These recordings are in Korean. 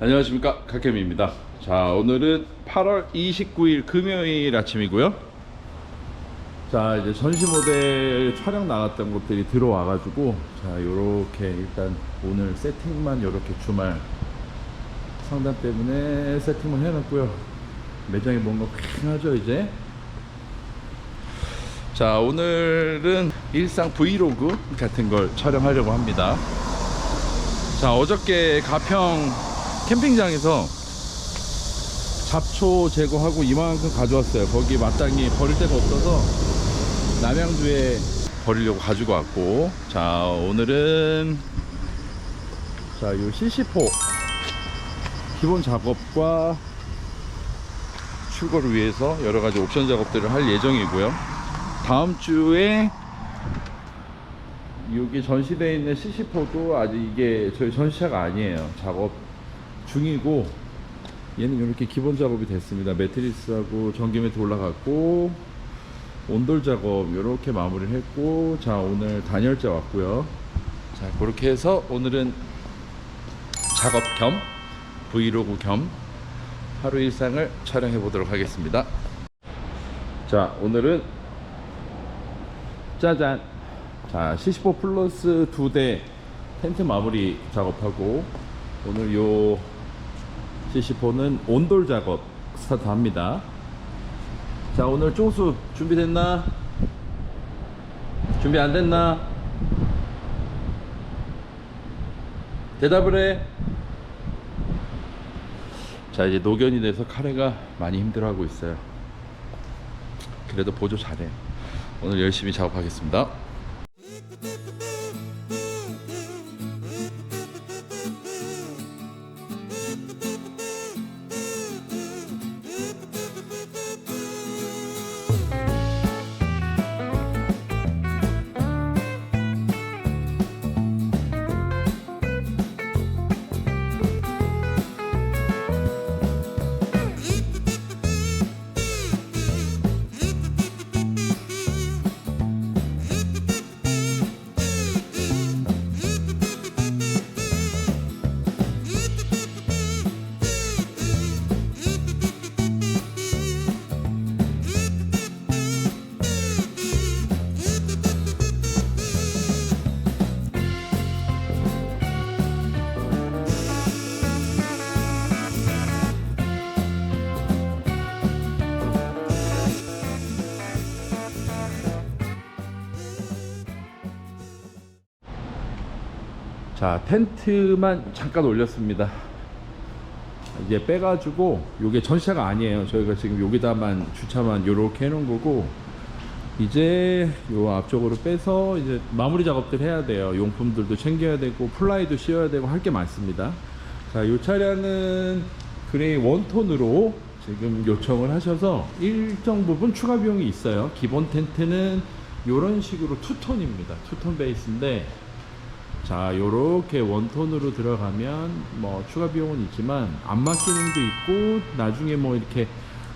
안녕하십니까. 각겜입니다. 자 오늘은 8월 29일 금요일 아침이고요. 자 이제 전시 모델 촬영 나갔던 것들이 들어와 가지고 자 요렇게 일단 오늘 세팅만 요렇게 주말 상담 때문에 세팅만 해놨고요. 매장이 뭔가 휑하죠 이제? 자 오늘은 일상 브이로그 같은 걸 촬영하려고 합니다. 자 어저께 가평 캠핑장에서 잡초 제거하고 이만큼 가져왔어요. 거기 마땅히 버릴 데가 없어서 남양주에 버리려고 가지고 왔고. 자 오늘은 자요 CC4 기본 작업과 출고를 위해서 여러 가지 옵션 작업들을 할 예정이고요. 다음 주에 여기 전시되어 있는 CC4도 아직 이게 저희 전시차가 아니에요. 작업 중이고 얘는 이렇게 기본 작업이 됐습니다. 매트리스하고 전기 매트 올라갔고 온돌 작업 이렇게 마무리를 했고 자 오늘 단열재 왔고요. 자 그렇게 해서 오늘은 작업 겸 브이로그 겸 하루 일상을 촬영해 보도록 하겠습니다. 자 오늘은 짜잔 자 CC4 플러스 두대 텐트 마무리 작업하고 오늘 요 CC4는 온돌 작업 스타트 합니다 자 오늘 쪼수 준비됐나? 준비 안 됐나? 대답을 해. 자 이제 노견이 돼서 카레가 많이 힘들어하고 있어요. 그래도 보조 잘해. 오늘 열심히 작업하겠습니다. 자 텐트만 잠깐 올렸습니다. 이제 빼가지고 요게 전시차가 아니에요. 저희가 지금 여기다만 주차만 요렇게 해놓은 거고 이제 요 앞쪽으로 빼서 이제 마무리 작업들 해야 돼요. 용품들도 챙겨야 되고 플라이도 씌워야 되고 할 게 많습니다. 자요 차량은 그레이 원톤으로 지금 요청을 하셔서 일정 부분 추가 비용이 있어요. 기본 텐트는 요런 식으로 투톤입니다. 투톤 베이스인데 자 요렇게 원톤으로 들어가면 뭐 추가 비용은 있지만 안마 기능도 있고 나중에 뭐 이렇게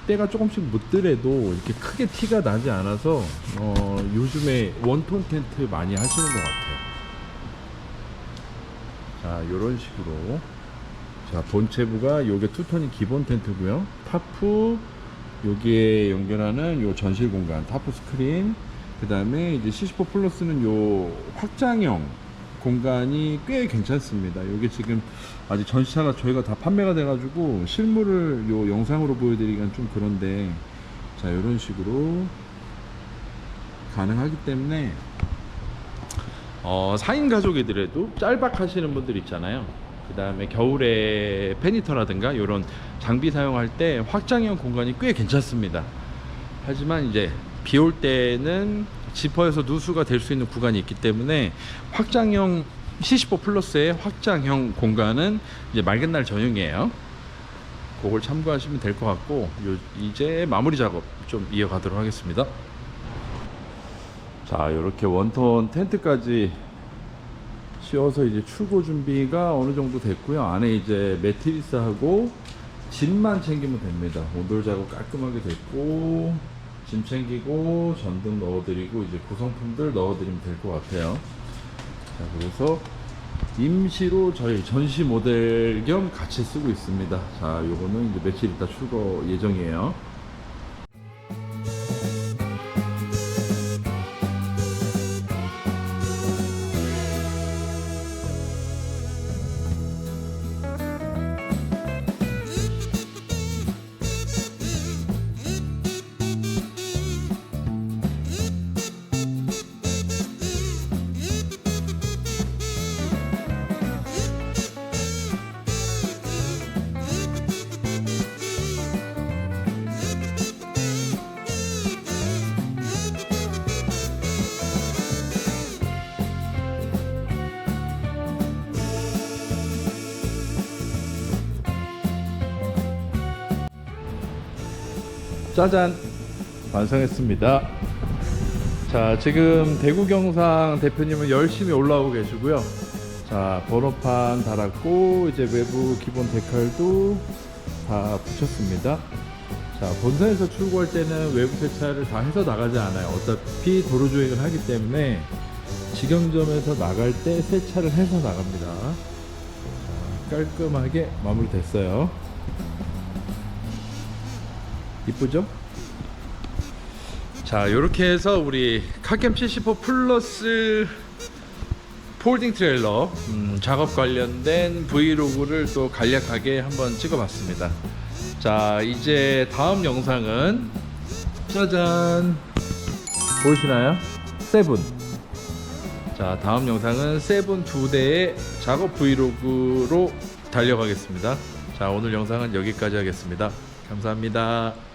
때가 조금씩 묻더라도 이렇게 크게 티가 나지 않아서 어 요즘에 원톤 텐트 많이 하시는 것 같아요. 자 요런 식으로. 자 본체부가 요게 투톤이 기본 텐트고요. 타프 여기에 연결하는 요 전실 공간 타프 스크린 그 다음에 이제 C4 플러스는 요 확장형 공간이 꽤 괜찮습니다. 여기 지금 아직 전시차가 저희가 다 판매가 돼가지고 실물을 요 영상으로 보여드리기가 좀 그런데 자 이런 식으로 가능하기 때문에 어 4인 가족이더라도 짤박 하시는 분들 있잖아요. 그 다음에 겨울에 페니터라든가 이런 장비 사용할 때 확장형 공간이 꽤 괜찮습니다. 하지만 이제 비 올 때는 지퍼에서 누수가 될 수 있는 구간이 있기 때문에 확장형 C15 플러스의 확장형 공간은 이제 맑은 날 전용이에요. 그걸 참고하시면 될 것 같고 요, 이제 마무리 작업 좀 이어가도록 하겠습니다. 자 이렇게 원톤 텐트까지 씌워서 이제 출고 준비가 어느 정도 됐고요. 안에 이제 매트리스하고 짐만 챙기면 됩니다. 온돌 작업 깔끔하게 됐고 짐 챙기고 전등 넣어드리고 이제 구성품들 넣어드리면 될 것 같아요. 자 그래서 임시로 저희 전시 모델 겸 같이 쓰고 있습니다. 자, 요거는 이제 며칠 있다 출고 예정이에요. 짜잔. 완성했습니다. 자 지금 대구 경상 대표님은 열심히 올라오고 계시고요. 자 번호판 달았고 이제 외부 기본 데칼도 다 붙였습니다. 자 본사에서 출고할 때는 외부 세차를 다 해서 나가지 않아요. 어차피 도로 주행을 하기 때문에 직영점에서 나갈 때 세차를 해서 나갑니다. 자, 깔끔하게 마무리됐어요 이쁘죠? 자, 이렇게 해서 우리 카캠 74 플러스 폴딩 트레일러 음, 작업 관련된 브이로그를 또 간략하게 한번 찍어봤습니다. 자, 이제 다음 영상은 짜잔 보이시나요? 세븐. 자, 다음 영상은 세븐 두 대의 작업 브이로그로 달려가겠습니다. 자, 오늘 영상은 여기까지 하겠습니다. 감사합니다.